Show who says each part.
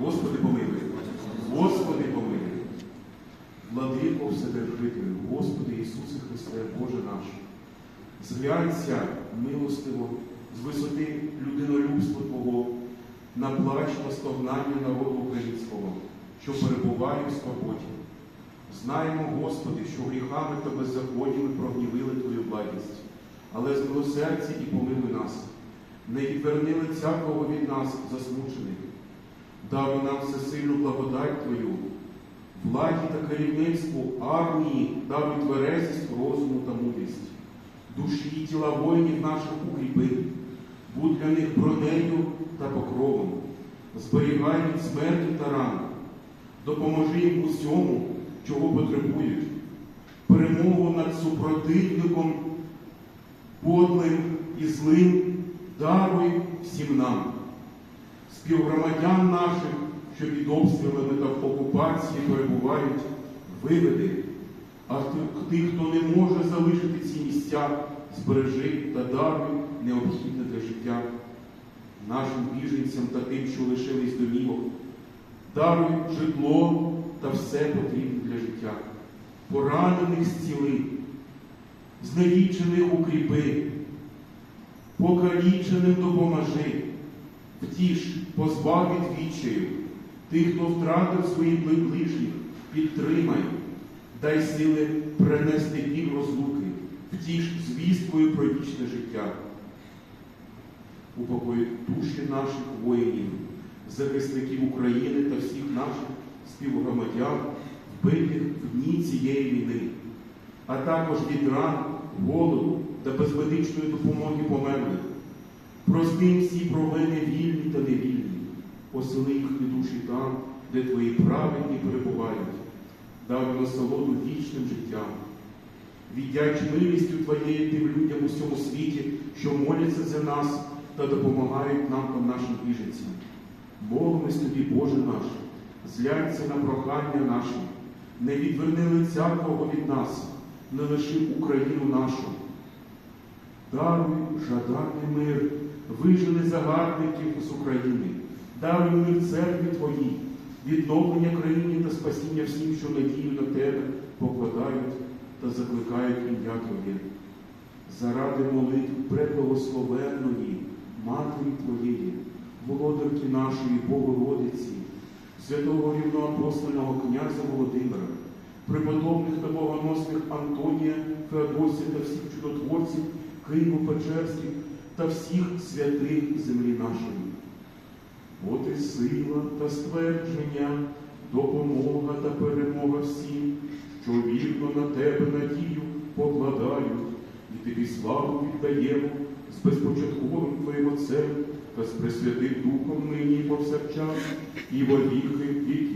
Speaker 1: Господи помилуй. Господи помилуй. Владико Вседержителю, Господи Ісусе Христе, Боже наш, зглянься милостиво з висоти людинолюбства Твого на плач та стогнання народу українського, що перебуває в скорботі. Знаємо, Господи, що гріхами та беззаконнями прогнівили Твою благість, але з милосердя і помилуй нас, не відверни лиця кого від нас засмучених. Даруй нам всесильну благодать Твою, владі та керівництву армії, даруй тверезість, розуму та мудрість, душі і тіла воїнів наших укріпи, будь для них бронею та покровом, зберігай від смерті та ран, допоможи їм усьому, чого потребують, перемогу над супротивником, подлим і злим даруй всім нам, співгромадян наших, що під обстрілами та в окупації перебувають, виведи, а ти- тих, хто не може залишити ці місця, збережи та даруй необхідне для життя нашим біженцям та тим, що лишились домівок, даруй житло та все потрібне для життя, поранених зціли, зневічених укріпи, покаліченим допоможи, втіш, позбав від відчаю, тих, хто втратив своїх ближніх, підтримай, дай сили принести біль розлуки, втіш звісткою про вічне життя. Упокой душі наших воїнів, захисників України та всіх наших співгромадян, вбитих в дні цієї війни, а також від ран, голоду та безмедичної допомоги померлих. Прости всі провини вільні та невільні, посели їхні душі там, де твої праведні перебувають, дай насолоду вічним життям. Віддяч милістю Твоєю тим людям у всьому світі, що моляться за нас та допомагають нам та нашим біженцям. Молимось тобі, Боже наш, зглянься на прохання наше, не відверни лиця Твого від нас, не лиши Україну нашу. Даруй жаданий мир, вижени загарбників з України, даруй мир церкві Твоїй, відновлення країні та спасіння всім, що надію на Тебе покладають та закликають ім'я Твоє. Заради молитв преблагословенної Матері Твоєї, володарки нашої Богородиці, святого рівноапостольного князя Володимира, преподобних та богоносних Антонія, Феодосія та всіх чудотворців Києво-Печерських та всіх святих землі нашої. От і сила та ствердження, допомога та перемога всім, що вірно на тебе надію покладають, і тобі славу віддаємо з безпочатковим Твоїм Отцем та з Пресвятим Духом нині і повсякчас, і во віки.